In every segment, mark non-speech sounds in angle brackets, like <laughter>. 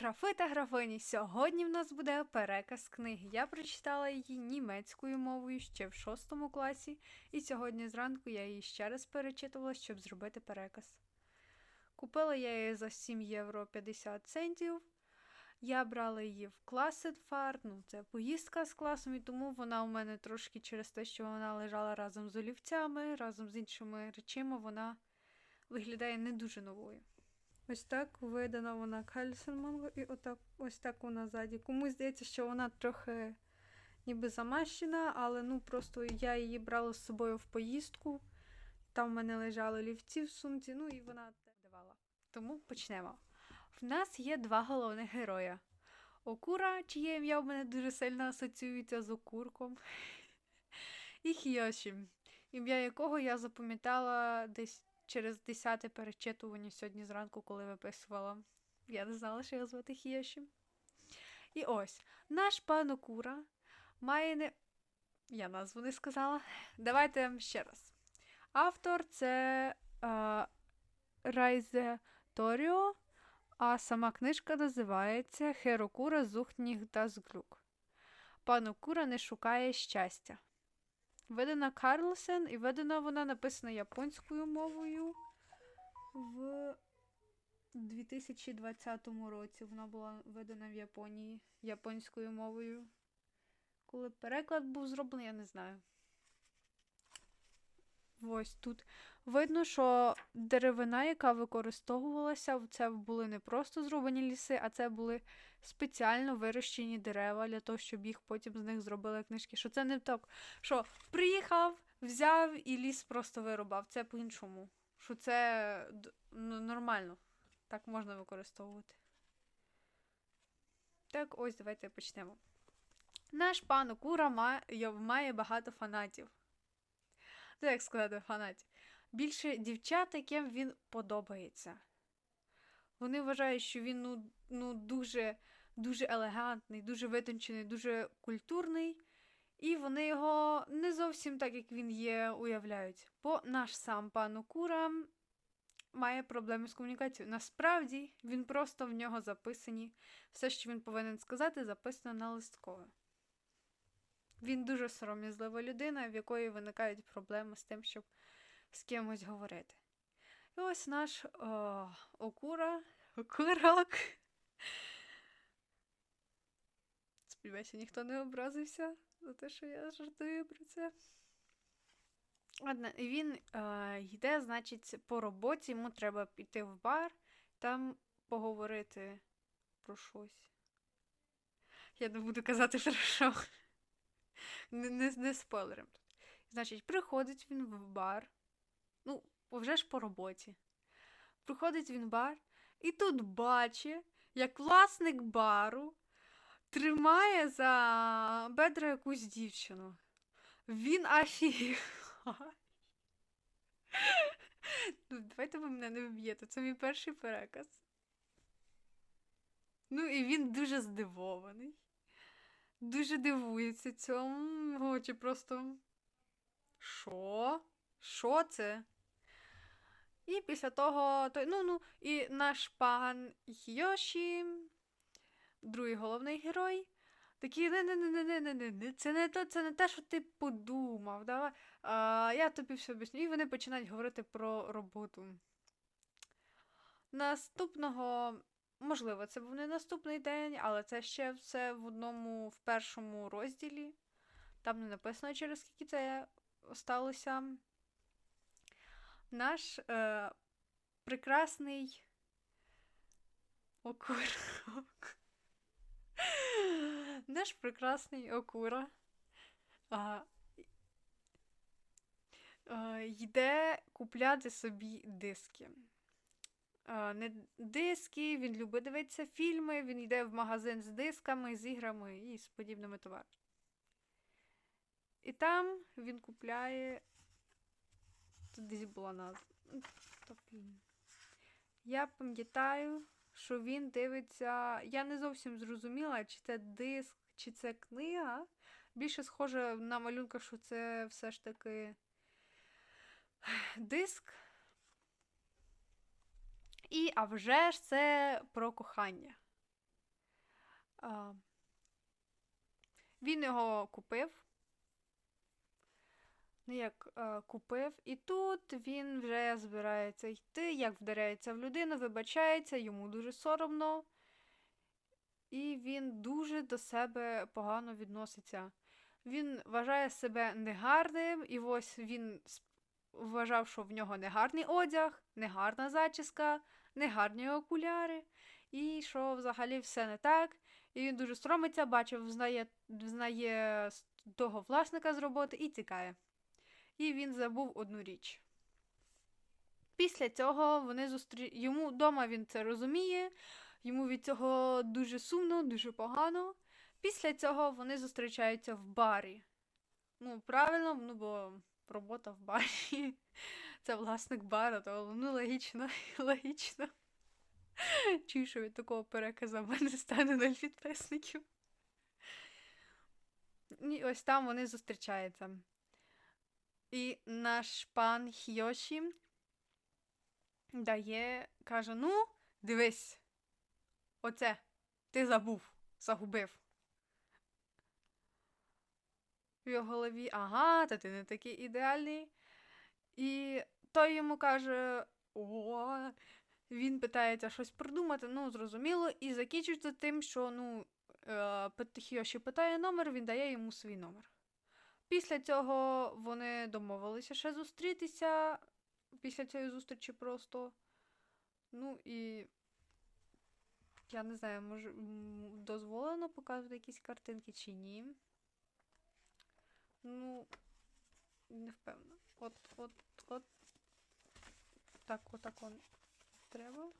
Графи та графині, сьогодні в нас буде переказ книги. Я прочитала її німецькою мовою ще в шостому класі, і сьогодні зранку я її ще раз перечитувала, щоб зробити переказ. Купила я її за 7 євро 50 центів. Я брала її в Класетфар, ну це поїздка з класом, і тому вона у мене трошки через те, що вона лежала разом з олівцями, разом з іншими речима, вона виглядає не дуже новою. Ось так видана вона Кальсенманго, і отак, ось так вона ззаді. Комусь здається, що вона трохи ніби замащена, але ну просто я її брала з собою в поїздку. Там в мене лежали олівці в сумці, ну і вона давала. Тому почнемо. В нас є два головних героя. Окура, чиє ім'я в мене дуже сильно асоціюється з окурком. <laughs> І Хіоші, ім'я якого я запам'ятала десь через десяте перечитування сьогодні зранку, коли виписувала. Я не знала, що його звати Хіоші. І ось, наш пан Окура має не. Я назву не сказала. Давайте ще раз. Автор це е, Райзе Торіо, а сама книжка називається Херокура Зухніх Дазглюк. Пан Окура не шукає щастя. Видана Карлсен, і видана вона написана японською мовою в 2020 році. Вона була видана в Японії японською мовою. Коли переклад був зроблений, я не знаю. Ось тут видно, що деревина, яка використовувалася, це були не просто зроблені ліси, а це були спеціально вирощені дерева для того, щоб їх потім з них зробили книжки. Що це не так, що приїхав, взяв і ліс просто вирубав. Це по-іншому. Що це ну, нормально. Так можна використовувати. Так, ось давайте почнемо. Наш пан Окура має багато фанатів. Це як сказати фанатів. Більше дівчат, яким він подобається. Вони вважають, що він ну, ну, дуже, дуже елегантний, дуже витончений, дуже культурний. І вони його не зовсім так, як він є, уявляють. Бо наш сам пан Окура має проблеми з комунікацією. Насправді, він просто в нього записані. Все, що він повинен сказати, записано на листкове. Він дуже сором'язлива людина, в якої виникають проблеми з тим, щоб з кимось говорити. І ось наш о, Окура, Окурок. Сподіваюся, ніхто не образився за те, що я жартую про це. І він е, йде, значить, по роботі, йому треба піти в бар, там поговорити про щось. Я не буду казати про що. Не, не, не спойлером. Значить, приходить він в бар. Ну, вже ж по роботі. Приходить він в бар, і тут бачить, як власник бару тримає за бедра якусь дівчину. Він афіг. Ну, давайте ви мене не вб'єте. Це мій перший переказ. Ну, і він дуже здивований. Дуже дивується цьому. Очі просто. Що? Що це? І після того, той, ну, ну, і наш пан Хіоші, другий головний герой, такий, не не не не не не не це не те, це не те, що ти подумав. Давай. А, Я тобі все об'ясню. І вони починають говорити про роботу. Наступного, можливо, це був не наступний день, але це ще все в одному, в першому розділі. Там не написано, через скільки це сталося. Наш е, прекрасний окурок. <laughs> Наш прекрасний окура а, е, йде купляти собі диски. Е, не диски, він любить дивитися фільми, він йде в магазин з дисками, з іграми і з подібними товарами. І там він купляє. Тут десь була назва. Ну. Я пам'ятаю, що він дивиться. Я не зовсім зрозуміла, чи це диск, чи це книга. Більше схоже на малюнках, що це все ж таки диск. І, а вже ж це про кохання. Він його купив. Ну, як е, купив, і тут він вже збирається йти, як вдаряється в людину, вибачається, йому дуже соромно, і він дуже до себе погано відноситься. Він вважає себе негарним, і ось він вважав, що в нього негарний одяг, негарна зачіска, негарні окуляри, і що взагалі все не так. І він дуже соромиться, бачив, взнає, взнає того власника з роботи і тікає. І він забув одну річ. Після цього вони зустрі... йому вдома він це розуміє, йому від цього дуже сумно, дуже погано. Після цього вони зустрічаються в барі. Ну, правильно, ну бо робота в барі. Це власник бара, то ну логічно, <laughs> логічно. Чую, що від такого переказу в мене стане нуль підписників. І ось там вони зустрічаються. І наш пан Хіоші дає, каже: ну, дивись, оце, ти забув, загубив. В його голові, ага, та ти не такий ідеальний. І той йому каже: О, він питається щось придумати, ну, зрозуміло, і закінчується тим, що ну, е, Хіоші питає номер, він дає йому свій номер. Після цього вони домовилися ще зустрітися після цієї зустрічі просто. Ну і я не знаю, може дозволено показувати якісь картинки чи ні. Ну, не впевнена. От, от, от. Так, отак он треба.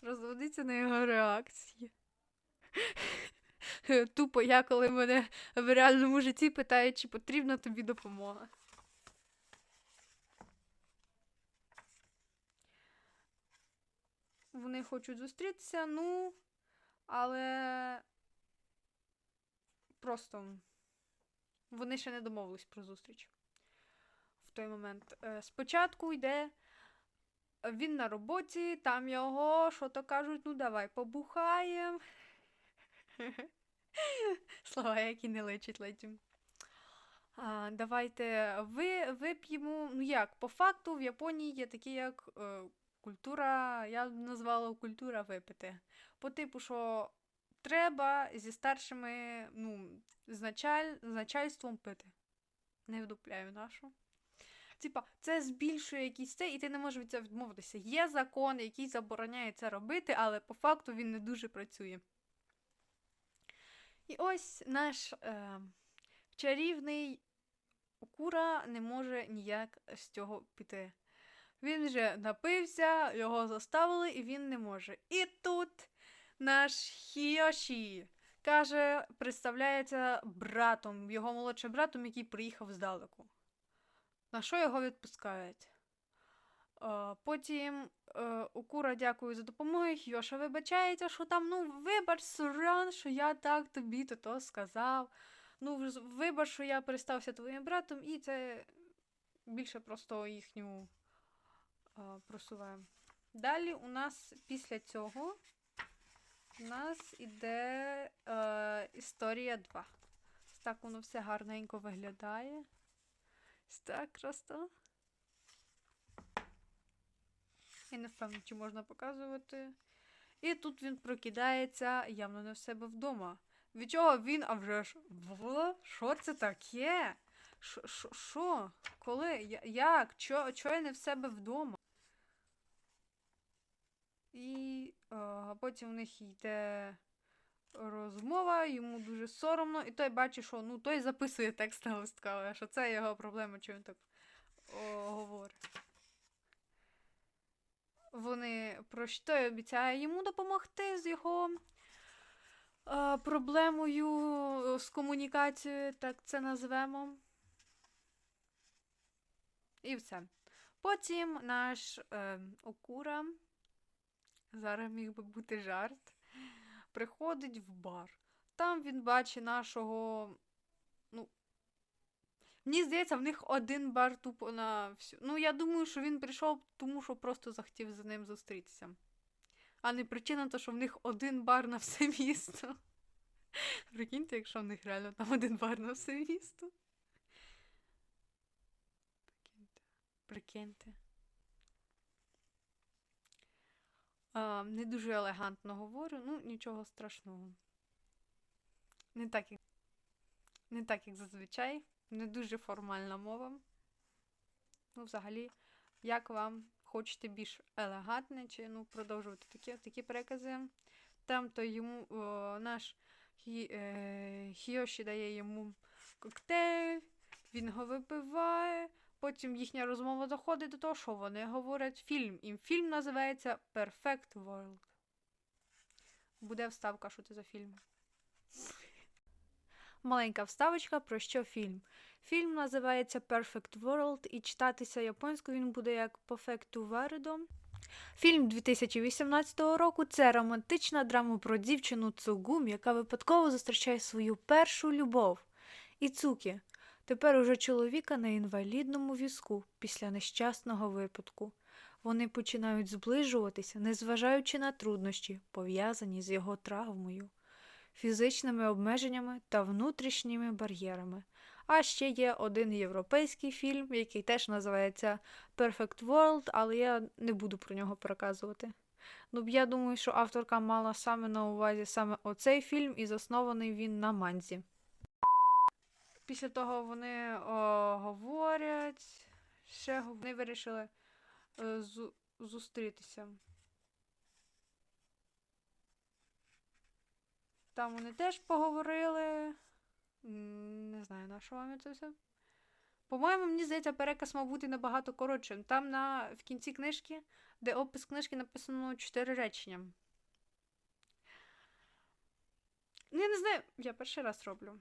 Розводиться на його реакції. <laughs> Тупо я, коли мене в реальному житті питають, чи потрібна тобі допомога. Вони хочуть зустрітися, ну, але просто вони ще не домовились про зустріч в той момент. Е, Спочатку йде він на роботі, там його, що то кажуть, ну давай побухаєм. <laughs> <laughs> Слова, які не лечать летім. А, давайте ви, вип'ємо. Ну як, по факту в Японії є такі, як е, культура, я б назвала культура випити. По типу, що треба зі старшими, ну, з, началь, начальством пити. Не вдупляю нашу. Типа, це збільшує якісь це, і ти не можеш від цього відмовитися. Є закон, який забороняє це робити, але по факту він не дуже працює. І ось наш е, чарівний Окура не може ніяк з цього піти. Він вже напився, його заставили, і він не може. І тут наш Хіоші каже, представляється братом, його молодшим братом, який приїхав здалеку. На що його відпускають? Е, Потім е, Окура дякую за допомогу. Йоша вибачається, що там, ну, вибач, Суран, що я так тобі то то сказав. Ну, вибач, що я перестався твоїм братом, і це більше просто їхню е, просуваємо. Далі у нас після цього у нас іде е, історія 2. Так воно все гарненько виглядає. Так просто. Я не впевнена, чи можна показувати. І тут він прокидається явно не в себе вдома. Від чого він, а вже ж. «Во? Що це таке? Що-? Коли? Як? Чо, чо я не в себе вдома? І а, потім у них йде розмова, йому дуже соромно, і той бачить, що ну той записує текст на листка, що це його проблема, що він так о, говорить. Вони про що обіцяє йому допомогти з його е, проблемою з комунікацією, так це назвемо. І все. Потім наш е, Окура, зараз міг би бути жарт, приходить в бар. Там він бачить нашого. Мені здається, в них один бар тупо на всю. Ну, я думаю, що він прийшов, тому що просто захотів з ним зустрітися. А не причина, то, що в них один бар на все місто. Прикиньте, якщо в них реально там один бар на все місто. Прикиньте. Прикиньте. А, не дуже елегантно говорю, ну нічого страшного. Не так, як, не так, як зазвичай, не дуже формальна мова. Ну, взагалі, як вам хочете більш елегантне, чи ну, продовжувати такі, такі перекази. Там то йому о, наш Хі, е, Хіоші дає йому коктейль, він його випиває. Потім їхня розмова доходить до того, що вони говорять фільм. І фільм називається Perfect World. Буде вставка, що це за фільм. Маленька вставочка про що фільм. Фільм називається Perfect World, і читатися японською він буде як Perfect World. Фільм 2018 року це романтична драма про дівчину Цугум, яка випадково зустрічає свою першу любов. Іцукі, тепер уже чоловіка на інвалідному візку після нещасного випадку. Вони починають зближуватися, незважаючи на труднощі, пов'язані з його травмою, фізичними обмеженнями та внутрішніми бар'єрами. А ще є один європейський фільм, який теж називається Perfect World, але я не буду про нього переказувати. Ну, я думаю, що авторка мала саме на увазі саме оцей фільм, і заснований він на манзі. Після того вони о, говорять, ще вони вирішили е, зу- зустрітися. Там вони теж поговорили. Не знаю, на що вам це все. По-моєму, мені здається, переказ мав бути набагато коротшим. Там на, в кінці книжки, де опис книжки написано чотири речення. Ну, я не знаю, я перший раз роблю.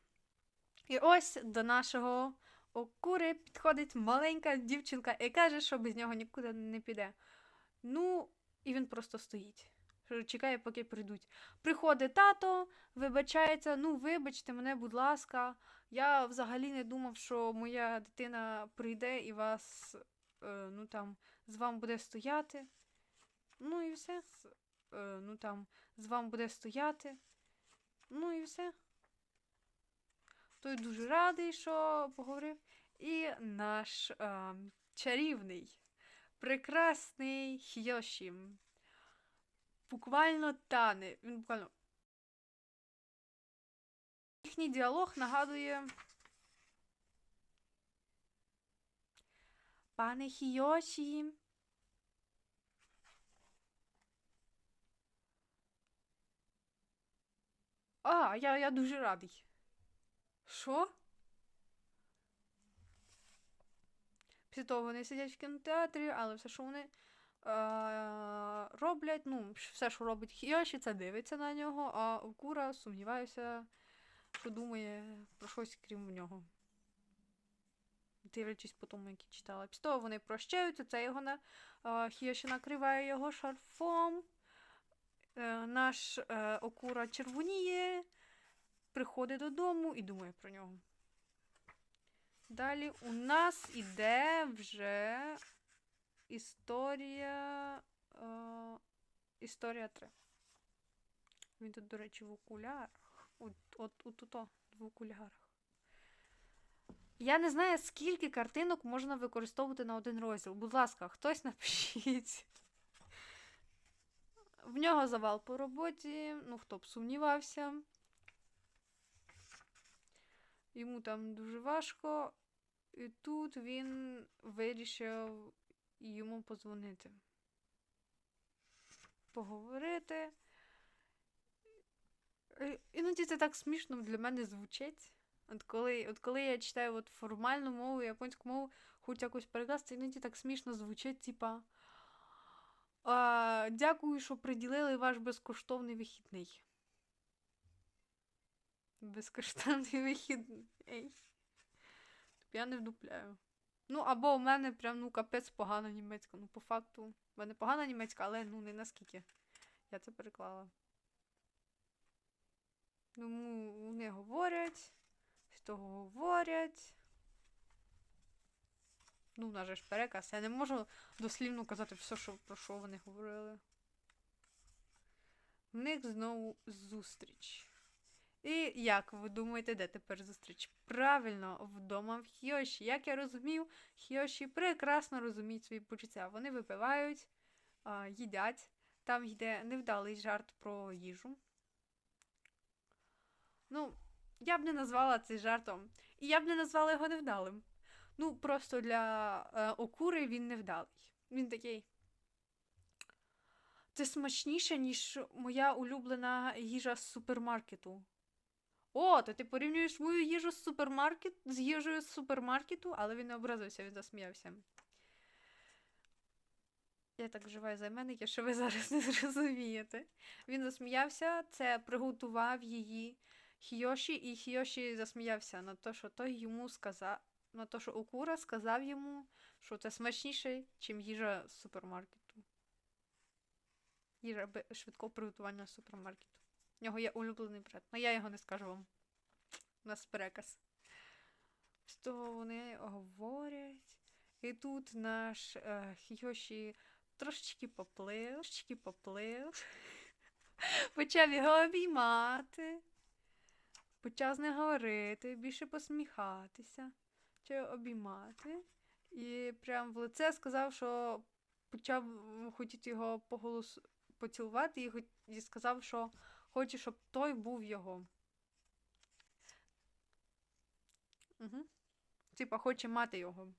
І ось до нашого окури підходить маленька дівчинка і каже, що без нього нікуди не піде. Ну, і він просто стоїть. Чекає, поки прийдуть. Приходить тато, вибачається, ну, вибачте мене, будь ласка. Я взагалі не думав, що моя дитина прийде і вас, е, ну там, з вами буде стояти. Ну і все. Е, ну там, з вами буде стояти. Ну і все. Той дуже радий, що поговорив. І наш е, чарівний, прекрасний Хйоші. Буквально тане. Він буквально. Їхній діалог нагадує. Пане Хіоші. А, я, я дуже радий. Що? Після того вони сидять в кінотеатрі, але все, що вони роблять, ну, все, що робить Хіоші, це дивиться на нього, а Окура, сумніваюся, що думає про щось крім нього. Дивлячись по тому, як я читала. Після того вони прощаються, це його на е- Хіоші накриває його шарфом. Е- наш е- Окура червоніє приходить додому і думає про нього. Далі у нас іде вже історія. Е, історія 3. Він тут, до речі, в окулярах. От, от, от, от, в окулярах. Я не знаю, скільки картинок можна використовувати на один розділ. Будь ласка, хтось напишіть. В нього завал по роботі, ну хто б сумнівався. Йому там дуже важко. І тут він вирішив йому позвонити. Поговорити. Іноді це так смішно для мене звучить. От коли, от коли я читаю от формальну мову, японську мову, хоч якось перекласти, іноді так смішно звучить, типа. А, дякую, що приділили ваш безкоштовний вихідний. Безкоштовний вихідний. Ей. Я не вдупляю. Ну, або у мене прям ну капець погана німецька. Ну, по факту, в мене погана німецька, але ну не наскільки. Я це переклала. Тому вони говорять, з того говорять. Ну, в нас же ж переказ. Я не можу дослівно казати все, що, про що вони говорили. В них знову зустріч. І як ви думаєте, де тепер зустріч? Правильно, вдома в Хіоші. Як я розумів, Хіоші прекрасно розуміють свої почуття. Вони випивають, їдять. Там йде невдалий жарт про їжу. Ну, я б не назвала це жартом. І я б не назвала його невдалим. Ну, просто для е, окури він невдалий. Він такий. Це смачніше, ніж моя улюблена їжа з супермаркету. О, то ти порівнюєш мою їжу з супермаркет з їжею з супермаркету, але він не образився, він засміявся. Я так вживаю займенники, що ви зараз не зрозумієте. Він засміявся, це приготував її Хіоші, і Хіоші засміявся на те, що той йому сказав, на те, що Окура сказав йому, що це смачніше, ніж їжа з супермаркету. Їжа швидкого приготування з супермаркету. В нього є улюблений брат, але я його не скажу вам. У нас переказ. З вони говорять. І тут наш е, Хіоші трошечки поплив, трошечки поплив. <laughs> Почав його обіймати. Почав з ним говорити, більше посміхатися, чи обіймати. І прям в лице сказав, що почав хотіти його по голосу поцілувати і сказав, що хоче, щоб той був його. Угу. Типа, хоче мати його.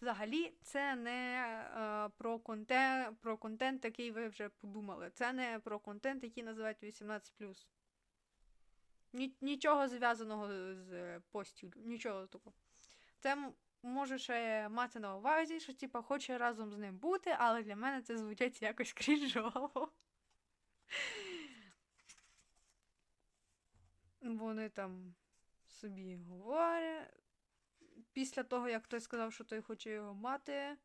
Взагалі, це не е, про, контент, про контент, який ви вже подумали. Це не про контент, який називають 18. Нічого зв'язаного з постілю, нічого такого. Це може ще мати на увазі, що типа хоче разом з ним бути, але для мене це звучить якось крінжово. Вони там собі говорять. Після того, як той сказав, що той хоче його мати,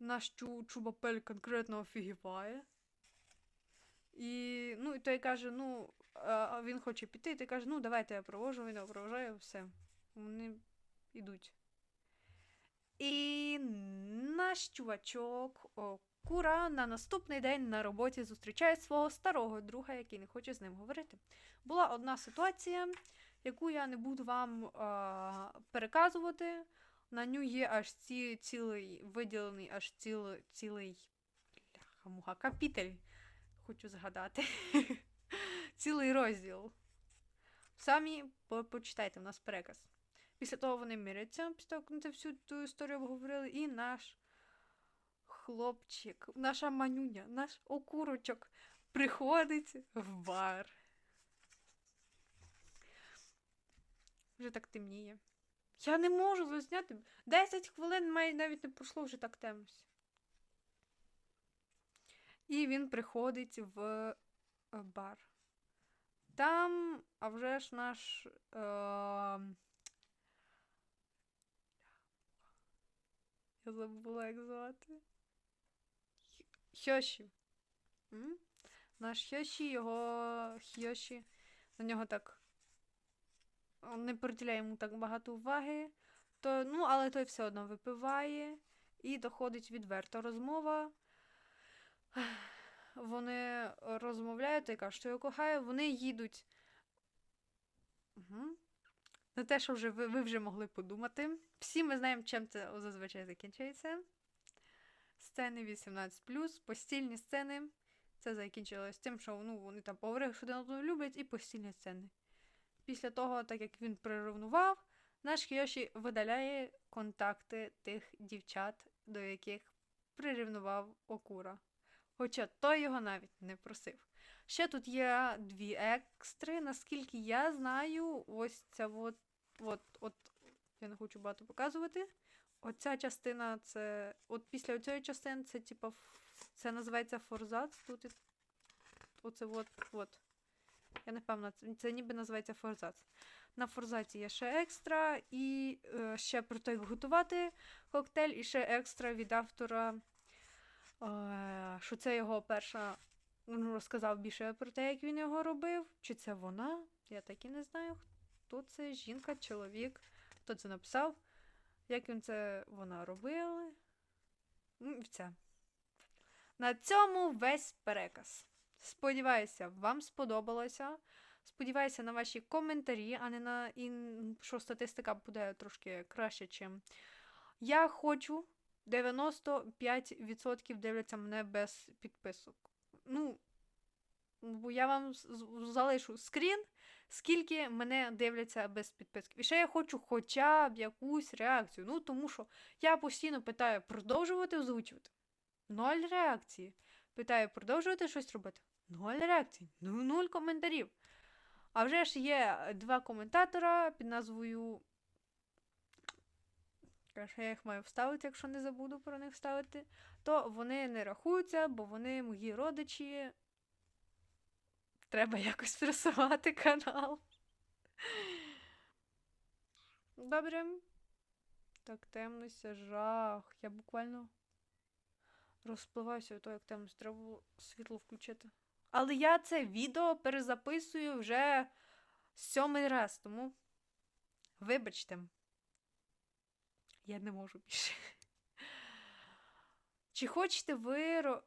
наш чу чубапель конкретно офігіває. І, ну, і той каже, ну, а він хоче піти, і той каже, ну, давайте я провожу, він його провожає, все. Вони йдуть. І наш чувачок Кура на наступний день на роботі зустрічає свого старого друга, який не хоче з ним говорити. Була одна ситуація, яку я не буду вам а, переказувати. На ню є аж ці, цілий виділений аж ціл, цілий бляха-муха, капітель, хочу згадати. <laughs> цілий розділ. Самі по- почитайте, в нас переказ. Після того вони миряться, після того, як всю ту історію обговорили, і наш хлопчик, наша манюня, наш окурочок приходить в бар. Вже так темніє. Я не можу засняти. 10 хвилин має навіть не пройшло, вже так темнося. І він приходить в е, бар. Там, а вже ж наш. Е... Я забула, як звати. Хь- Хьоші. Наш Хьоші, його Хьоші. На нього так. Он не приділяє йому так багато уваги. То, ну, але той все одно випиває. І доходить відверта розмова. Вони розмовляють і кажуть, що я кохаю, вони їдуть. Угу. На те, що вже ви, ви вже могли подумати. Всі ми знаємо, чим це зазвичай закінчується. Сцени 18, постільні сцени. Це закінчилось тим, що ну, вони там поговорили, що один одного люблять, і постільні сцени. Після того, так як він приревнував, наш Кіоші видаляє контакти тих дівчат, до яких приревнував Окура. Хоча той його навіть не просив. Ще тут є дві екстри. Наскільки я знаю, ось ця от, от, от, я не хочу багато показувати. Оця частина це. От після цієї частини це типа це називається форзац. Тут оце от, от. Я не певна, це, ніби називається форзац. На форзаці є ще екстра, і е, ще про те, як готувати коктейль, і ще екстра від автора, е, що це його перша. Він розказав більше про те, як він його робив. Чи це вона? Я так і не знаю. Хто це? Жінка, чоловік, хто це написав, як він це вона робила. Ну, все. На цьому весь переказ. Сподіваюся, вам сподобалося. Сподіваюся на ваші коментарі, а не на і що статистика буде трошки краще, чим. Я хочу 95% дивляться мене без підписок. Ну, бо я вам залишу скрін, скільки мене дивляться без підписки. І ще я хочу хоча б якусь реакцію. Ну, тому що я постійно питаю продовжувати озвучувати. Ноль реакції. Питаю продовжувати щось робити. Ноль реакцій. Ну, нуль коментарів. А вже ж є два коментатора під назвою. Я їх маю вставити, якщо не забуду про них вставити. То вони не рахуються, бо вони мої родичі. Треба якось просувати канал. Добре. Так, темнися, жах. Я буквально розпливаюся від того, як темність. Треба було світло включити. Але я це відео перезаписую вже сьомий раз, тому вибачте. Я не можу більше. Чи хочете ви. Е,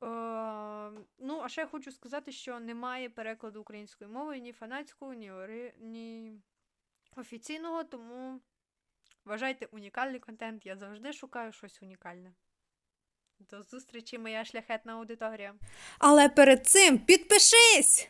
ну, а ще я хочу сказати, що немає перекладу українською мовою ні фанатського, ні, ори, ні офіційного, тому вважайте унікальний контент. Я завжди шукаю щось унікальне. До зустрічі, моя шляхетна аудиторія. Але перед цим підпишись!